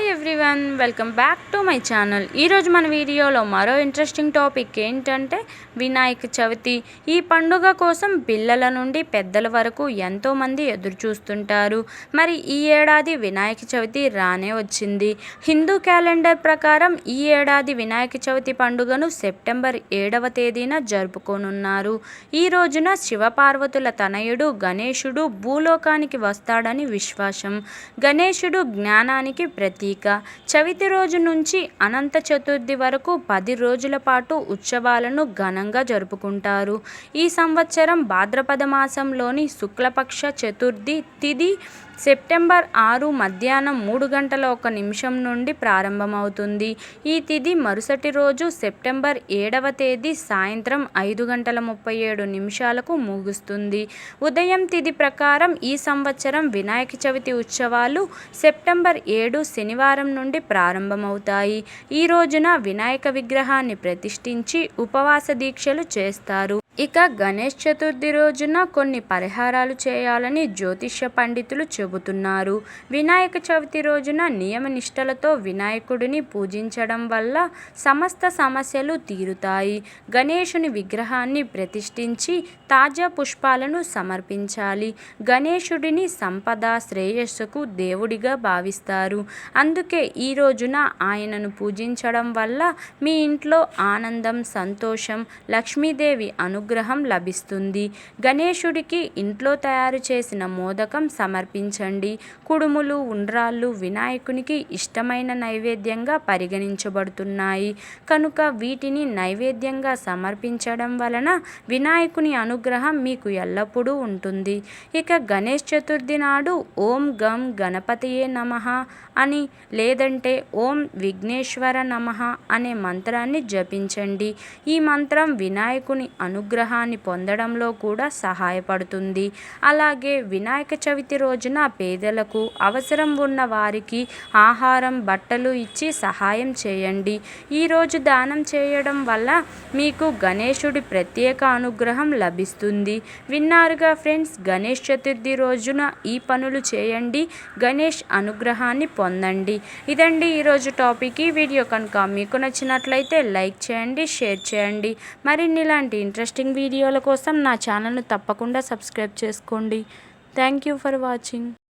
Hi everyone welcome back to my channel ఈరోజు మన వీడియోలో మరో ఇంట్రెస్టింగ్ టాపిక్ ఏంటంటే వినాయక చవితి. ఈ పండుగ కోసం పిల్లల నుండి పెద్దల వరకు ఎంతోమంది ఎదురు చూస్తుంటారు. మరి ఈ ఏడాది వినాయక చవితి రానే వచ్చింది. హిందూ క్యాలెండర్ ప్రకారం ఈ ఏడాది వినాయక చవితి పండుగను సెప్టెంబర్ ఏడవ తేదీన జరుపుకోనున్నారు. ఈ రోజున శివపార్వతుల తనయుడు గణేశుడు భూలోకానికి వస్తాడని విశ్వాసం. గణేశుడు జ్ఞానానికి ప్రతి ఇక చవితి రోజు నుంచి అనంత చతుర్థి వరకు పది రోజుల పాటు ఉత్సవాలను ఘనంగా జరుపుకుంటారు. ఈ సంవత్సరం భాద్రపద మాసంలోని శుక్లపక్ష చతుర్థి తిథి సెప్టెంబర్ ఆరు మధ్యాహ్నం మూడు గంటల ఒక నిమిషం నుండి ప్రారంభమవుతుంది. ఈ తిథి మరుసటి రోజు సెప్టెంబర్ ఏడవ తేదీ సాయంత్రం ఐదు గంటల ముప్పై ఏడు నిమిషాలకు ముగుస్తుంది. ఉదయం తిథి ప్రకారం ఈ సంవత్సరం వినాయక చవితి ఉత్సవాలు సెప్టెంబర్ ఏడు శనివారం నుండి ప్రారంభమవుతాయి. ఈ రోజున వినాయక విగ్రహాన్ని ప్రతిష్ఠించి ఉపవాస దీక్షలు చేస్తారు. ఇక గణేష్ చతుర్థి రోజున కొన్ని పరిహారాలు చేయాలని జ్యోతిష్య పండితులు చెబుతున్నారు. వినాయక చవితి రోజున నియమ నిష్టలతో వినాయకుడిని పూజించడం వల్ల సమస్త సమస్యలు తీరుతాయి. గణేషుని విగ్రహాన్ని ప్రతిష్ఠించి తాజా పుష్పాలను సమర్పించాలి. గణేషుడిని సంపద శ్రేయస్సుకు దేవుడిగా భావిస్తారు. అందుకే ఈ రోజున ఆయనను పూజించడం వల్ల మీ ఇంట్లో ఆనందం సంతోషం లక్ష్మీదేవి అనుగ్రహం అనుగ్రహం లభిస్తుంది. గణేశుడికి ఇంట్లో తయారు చేసిన మోదకం సమర్పించండి. కుడుములు ఉండ్రాళ్ళు వినాయకునికి ఇష్టమైన నైవేద్యంగా పరిగణించబడుతున్నాయి. కనుక వీటిని నైవేద్యంగా సమర్పించడం వలన వినాయకుని అనుగ్రహం మీకు ఎల్లప్పుడూ ఉంటుంది. ఇక గణేష్ చతుర్థి నాడు ఓం గం గణపతియే నమ అని లేదంటే ఓం విఘ్నేశ్వర నమ అనే మంత్రాన్ని జపించండి. ఈ మంత్రం వినాయకుని అనుగ్రహం అనుగ్రహాన్ని పొందడంలో కూడా సహాయపడుతుంది. అలాగే వినాయక చవితి రోజున పేదలకు అవసరం ఉన్న వారికి ఆహారం బట్టలు ఇచ్చి సహాయం చేయండి. ఈరోజు దానం చేయడం వల్ల మీకు గణేశుడి ప్రత్యేక అనుగ్రహం లభిస్తుంది. విన్నారుగా ఫ్రెండ్స్ గణేష్ చతుర్థి రోజున ఈ పనులు చేయండి. గణేష్ అనుగ్రహాన్ని పొందండి. ఇదండి ఈరోజు టాపిక్. ఈ వీడియో కనుక మీకు నచ్చినట్లయితే లైక్ చేయండి షేర్ చేయండి. మరిన్ని ఇలాంటి ఇంట్రెస్టింగ్ వీడియోల కోసం నా ఛానల్ను తప్పకుండా సబ్స్క్రైబ్ చేసుకోండి. Thank you for watching.